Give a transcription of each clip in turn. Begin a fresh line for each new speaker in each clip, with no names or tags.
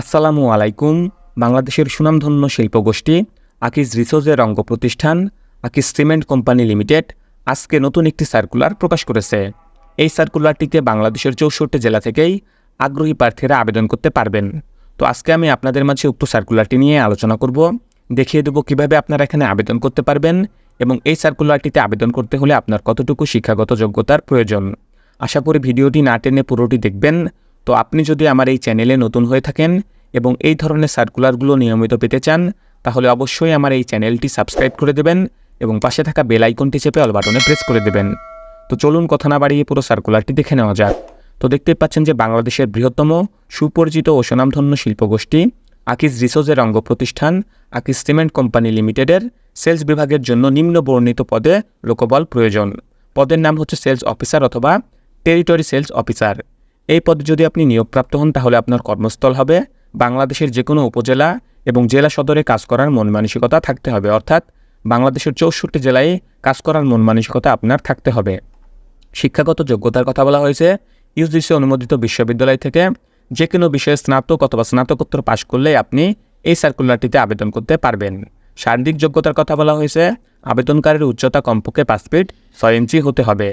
আসসালামু আলাইকুম, বাংলাদেশের সুনামধন্য শিল্পগোষ্ঠী আকিজ রিসোর্সের অঙ্গ প্রতিষ্ঠান আকিজ সিমেন্ট কোম্পানি লিমিটেড আজকে নতুন একটি সার্কুলার প্রকাশ করেছে। এই সার্কুলারটিতে বাংলাদেশের চৌষট্টি জেলা থেকেই আগ্রহী প্রার্থীরা আবেদন করতে পারবেন। তো আজকে আমি আপনাদের মাঝে উক্ত সার্কুলারটি নিয়ে আলোচনা করব। দেখিয়ে দেবো কীভাবে আপনারা এখানে আবেদন করতে পারবেন এবং এই সার্কুলারটিতে আবেদন করতে হলে আপনার কতটুকু শিক্ষাগত যোগ্যতার প্রয়োজন। আশা করি ভিডিওটি না টেনে পুরোটি দেখবেন। তো আপনি যদি আমার এই চ্যানেলে নতুন হয়ে থাকেন এবং এই ধরনের সার্কুলারগুলো নিয়মিত পেতে চান, তাহলে অবশ্যই আমার এই চ্যানেলটি সাবস্ক্রাইব করে দেবেন এবং পাশে থাকা বেল আইকনটি চেপে অল বাটনে প্রেস করে দেবেন। তো চলুন কথা না বাড়িয়ে পুরো সার্কুলারটি দেখে নেওয়া যাক। তো দেখতে পাচ্ছেন যে বাংলাদেশের বৃহত্তম সুপরিচিত ও সুনামধন্য শিল্পগোষ্ঠী আকিজ রিসোর্সের অঙ্গ প্রতিষ্ঠান আকিজ সিমেন্ট কোম্পানি লিমিটেডের সেলস বিভাগের জন্য নিম্ন বর্ণিত পদে লোকবল প্রয়োজন। পদের নাম হচ্ছে সেলস অফিসার অথবা টেরিটরি সেলস অফিসার। এই পদে যদি আপনি নিয়োগপ্রাপ্ত হন, তাহলে আপনার কর্মস্থল হবে বাংলাদেশের যে কোনো উপজেলা এবং জেলা সদরে কাজ করার মন মানসিকতা থাকতে হবে। অর্থাৎ বাংলাদেশের চৌষট্টি জেলায় কাজ করার মন মানসিকতা আপনার থাকতে হবে। শিক্ষাগত যোগ্যতার কথা বলা হয়েছে। ইউজিসি অনুমোদিত বিশ্ববিদ্যালয় থেকে যে কোনো বিষয়ে স্নাতক অথবা স্নাতকোত্তর পাশ করলে আপনি এই সার্কুলারটিতে আবেদন করতে পারবেন। শারীরিক যোগ্যতার কথা বলা হয়েছে। আবেদনকারীর উচ্চতা কমপক্ষে পাঁচ ফিট ছয় ইঞ্চি হতে হবে।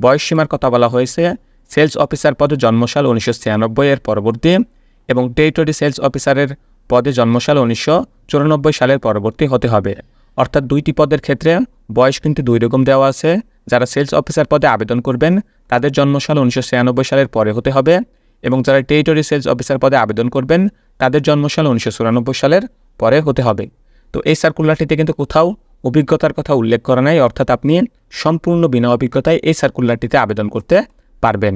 বয়স সীমার কথা বলা হয়েছে। সেলস অফিসার পদে জন্মসাল উনিশশো ছিয়ানব্বই এর পরবর্তী এবং টেরিটরি সেলস অফিসারের পদে জন্মসাল উনিশশো চুরানব্বই সালের পরবর্তী হতে হবে। অর্থাৎ দুইটি পদের ক্ষেত্রে বয়স কিন্তু দুই রকম দেওয়া আছে। যারা সেলস অফিসার পদে আবেদন করবেন, তাদের জন্মসাল উনিশশো ছিয়ানব্বই সালের পরে হতে হবে এবং যারা টেরিটরি সেলস অফিসার পদে আবেদন করবেন, তাদের জন্মসাল উনিশশো চুরানব্বই সালের পরে হতে হবে। তো এই সার্কুলারটিতে কিন্তু কোথাও অভিজ্ঞতার কথা উল্লেখ করা নাই, অর্থাৎ আপনি সম্পূর্ণ বিনা অভিজ্ঞতায় এই সার্কুলারটিতে আবেদন করতে পারবেন।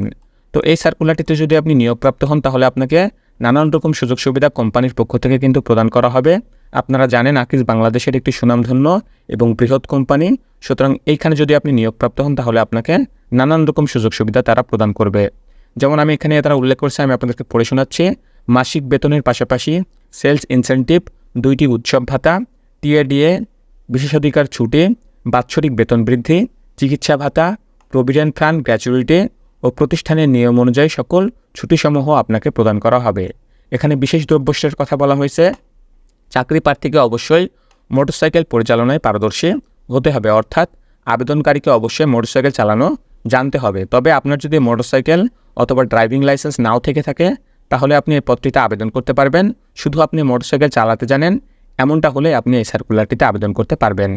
তো এই সার্কুলারটিতে যদি আপনি নিয়োগপ্রাপ্ত হন, তাহলে আপনাকে নানান রকম সুযোগ সুবিধা কোম্পানির পক্ষ থেকে কিন্তু প্রদান করা হবে। আপনারা জানেন, আকিজ বাংলাদেশের একটি সুনামধন্য এবং বৃহৎ কোম্পানি। সুতরাং এইখানে যদি আপনি নিয়োগপ্রাপ্ত হন, তাহলে আপনাকে নানান রকম সুযোগ সুবিধা তারা প্রদান করবে। যেমন আমি এখানে তারা উল্লেখ করছি, আমি আপনাদেরকে পড়ে শোনাচ্ছি। মাসিক বেতনের পাশাপাশি সেলস ইনসেন্টিভ দুইটি উৎসব ভাতা টিএডিএ বিশেষাধিকার ছুটি, বাৎসরিক বেতন বৃদ্ধি, চিকিৎসা ভাতা প্রভিডেন্ট ফান্ড গ্র্যাচুইটি ও প্রতিষ্ঠানের নিয়ম অনুযায়ী সকল ছুটিসমূহ আপনাকে প্রদান করা হবে। এখানে বিশেষ দ্রব্যস্যের কথা বলা হয়েছে। চাকরি প্রার্থীকে অবশ্যই মোটরসাইকেল পরিচালনায় পারদর্শী হতে হবে, অর্থাৎ আবেদনকারীকে অবশ্যই মোটরসাইকেল চালানো জানতে হবে। তবে আপনার যদি মোটরসাইকেল অথবা ড্রাইভিং লাইসেন্স নাও থেকে থাকে, তাহলে আপনি এই পদটিতে আবেদন করতে পারবেন। শুধু আপনি মোটরসাইকেল চালাতে জানেন, এমনটা হলে আপনি এই সার্কুলারটিতে আবেদন করতে পারবেন।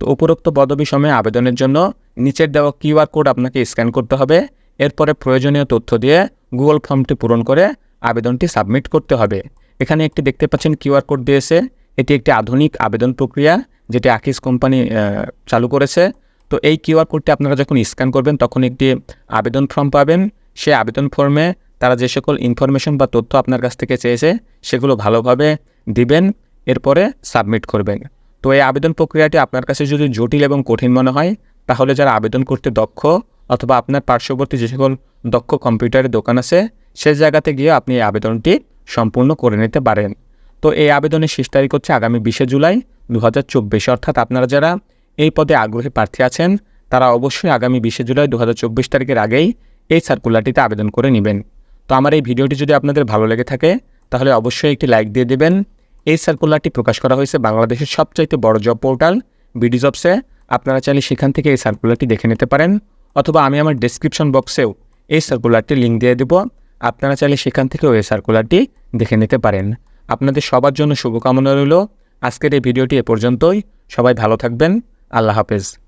তো উপরোক্ত পদবি সময়ে আবেদনের জন্য নিচের দেওয়া কিউআর কোড আপনাকে স্ক্যান করতে হবে। এরপরে প্রয়োজনীয় তথ্য দিয়ে গুগল ফর্মটি পূরণ করে আবেদনটি সাবমিট করতে হবে। এখানে একটি দেখতে পাচ্ছেন কিউআর কোড দিয়েছে। এটি একটি আধুনিক আবেদন প্রক্রিয়া যেটি আকিস কোম্পানি চালু করেছে। তো এই কিউআর কোডটি আপনারা যখন স্ক্যান করবেন, তখন একটি আবেদন ফর্ম পাবেন। সেই আবেদন ফর্মে তারা যে সকল ইনফরমেশন বা তথ্য আপনার কাছ থেকে চেয়েছে, সেগুলো ভালোভাবে দিবেন, এরপরে সাবমিট করবেন। তো এই আবেদন প্রক্রিয়াটি আপনার কাছে যদি জটিল এবং কঠিন মনে হয় তাহলে যারা আবেদন করতে দক্ষ অথবা আপনার পার্শ্ববর্তী যে সকল দক্ষ কম্পিউটারের দোকান আছে, সে জায়গাতে গিয়ে আপনি এই আবেদনটি সম্পূর্ণ করে নিতে পারেন। তো এই আবেদনের শেষ তারিখ হচ্ছে আগামী বিশে জুলাই দু হাজার চব্বিশ। অর্থাৎ আপনারা যারা এই পদে আগ্রহী প্রার্থী আছেন, তারা অবশ্যই আগামী বিশে জুলাই দু হাজার চব্বিশ তারিখের আগেই এই সার্কুলারটিতে আবেদন করে নেবেন। তো আমার এই ভিডিওটি যদি আপনাদের ভালো লেগে থাকে, তাহলে অবশ্যই একটি লাইক দিয়ে দেবেন। এই সার্কুলারটি প্রকাশ করা হয়েছে বাংলাদেশের সবচাইতে বড় জব পোর্টাল বিডি জবসে আপনারা চাইলে সেখান থেকে এই সার্কুলারটি দেখে নিতে পারেন, অথবা আমি আমার ডেসক্রিপশন বক্সেও এই সার্কুলারটি লিঙ্ক দিয়ে দেব। আপনারা চাইলে সেখান থেকেও এই সার্কুলারটি দেখে নিতে পারেন। আপনাদের সবার জন্য শুভকামনা রইল। আজকের এই ভিডিওটি এ পর্যন্তই। সবাই ভালো থাকবেন। আল্লাহ হাফেজ।